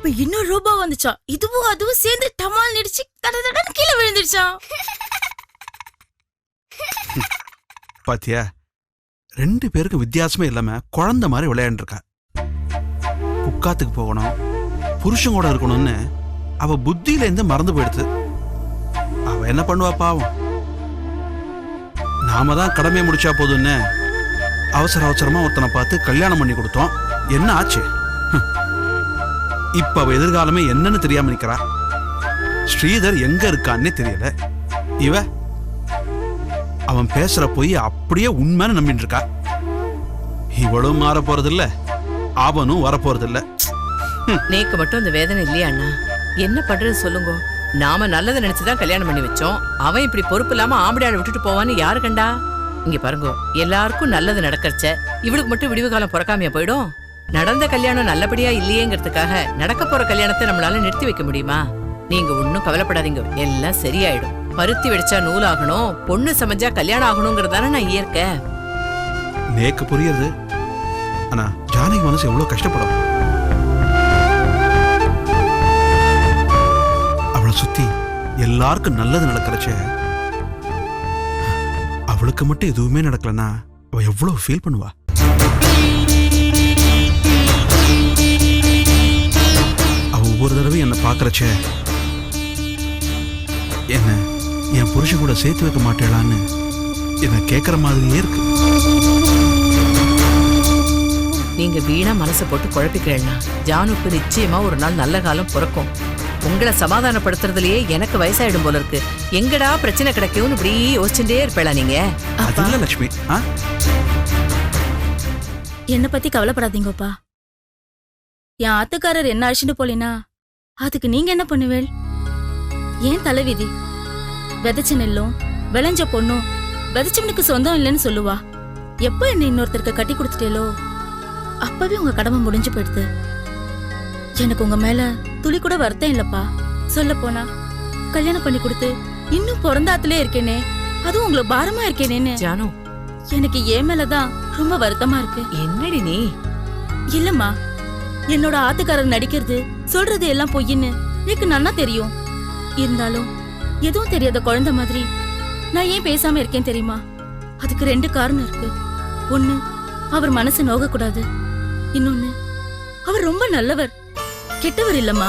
அப்ப இன்னொரு ரூபா வந்துச்சா இதுவும் அதுவும் சேர்ந்து டமால் நடிச்சு தட தடன்னு கீழே விழுந்துருச்சான் பாத்தியா ரெண்டு பேருக்கு வித்தியாசமே இல்லாம குழந்தை மாதிரி விளையாண்டுருக்கா. புக்காத்துக்கு போகணும் புருஷன் கூட இருக்கணும்னு அவ புத்தியில இருந்து மறந்து போயிடுது. அவ என்ன பண்ணுவா பாவம். நாம தான் கடமையை முடிச்சா போதும்னு அவசர அவசரமா ஒருத்தனை பார்த்து கல்யாணம் பண்ணி கொடுத்தோம். என்ன ஆச்சு? இப்ப அவ எதிர்காலமே என்னன்னு தெரியாம நிக்கிறா? ஸ்ரீதர் எங்க இருக்கான்னே தெரியல. இவ அவன் பேசுற பொய் அப்படியே உண்மைன்னு நம்பிட்டு இருக்கா. இவளும் மாற போறதில்ல அவனும் வரப்போறதில்ல. நேக்கு மட்டும் அந்த வேதனை இல்லையா அண்ணா? என்ன பண்றது சொல்லுங்க. நாம நல்லதை நினைச்சுதான் கல்யாணம் பண்ணி வச்சோம். அவன் இப்படி பொறுப்பு இல்லாம ஆம்படியாட விட்டுட்டு போவான்னு யாரு கண்டா? இங்க பாருங்க எல்லாருக்கும் நல்லது நடக்கறச்ச இவளுக்கு மட்டும் விடிவு காலம் பிறக்காமையா போயிடும்? நடந்த கல்யாணம் நல்லபடியா இல்லையேங்கிறதுக்காக நடக்க போற கல்யாணத்தை நம்மளால நிறுத்தி வைக்க முடியுமா? நீங்க ஒன்னும் கவலைப்படாதீங்க. எல்லாம் சரியாயிடும். பருத்தி வெடிச்சா நூலாகணும் பொண்ணு சமைஞ்சா கல்யாணம் ஆகணுங்கிறதான நான் இயற்க. நேக்கு புரியுது. ஆனா ஜானகி மனசு எவ்வளவு கஷ்டப்படும். அவளை சுத்தி எல்லாருக்கும் நல்லது நடக்கிறச்ச அவளுக்கு மட்டும் எதுவுமே நடக்கலன்னா அவ எவ்வளவு ஃபீல் பண்ணுவா? தடவையும் என்னை பார்க்கறச்ச. என்ன என் புருஷன் கூட சேர்த்து வைக்க மாட்டேளான்னு என்ன கேட்குற மாதிரியே இருக்கு. நீங்க வீணா மனசை போட்டு குழப்பிக்கிறேன்னா ஜானுக்கு நிச்சயமா ஒரு நாள் நல்ல காலம் பிறக்கும். உங்களை சமாதானப்படுத்துறதுலயே எனக்கு வயசாயிடும் போல இருக்கு. எங்கடா பிரச்சனை கிடைக்கும்னு இப்படி யோசிச்சுட்டே இருப்பேளா நீங்க? லட்சுமி. என்ன பத்தி கவலைப்படாதீங்கப்பா. என் ஆத்துக்காரர் என்ன அழிச்சுட்டு போலினா? அதுக்கு நீங்க என்ன பண்ணுவேள்? ஏன் தலைவிதி? விதைச்ச நெல்லும் விளைஞ்ச பொண்ணும் விதைச்சவனுக்கு சொந்தம் இல்லைன்னு சொல்லுவா. எப்போ என்ன இன்னொருத்தருக்கு கட்டி கொடுத்துட்டேலோ அப்பவே உங்க கடமை முடிஞ்சு போயிடுது. எனக்கு உங்க மேல துளி கூட வருத்தம் இல்லப்பா. சொல்ல போனா கல்யாணம் பண்ணி கொடுத்து இன்னும் பிறந்தாத்துலயே இருக்கேனே. அதுவும் உங்களுக்கு பாரமா இருக்கேனேன்னு. ஜானு. எனக்கு ஏன் மேலதான் ரொம்ப வருத்தமா இருக்கு. என்னடி நீ? இல்லம்மா. என்னோட ஆத்துக்காரர் நடிக்கிறது சொல்றது எல்லாம் பொய்ன்னு எனக்கு நல்லா தெரியும். இருந்தாலும் எதுவும் தெரியாத குழந்தை மாதிரி நான் ஏன் பேசாம இருக்கேன் தெரியுமா? அதுக்கு ரெண்டு காரணம் இருக்கு. ஒண்ணு அவர் மனசு நோக கூடாது இன்னொன்னு அவர் ரொம்ப நல்லவர். கெட்டவர் இல்லம்மா.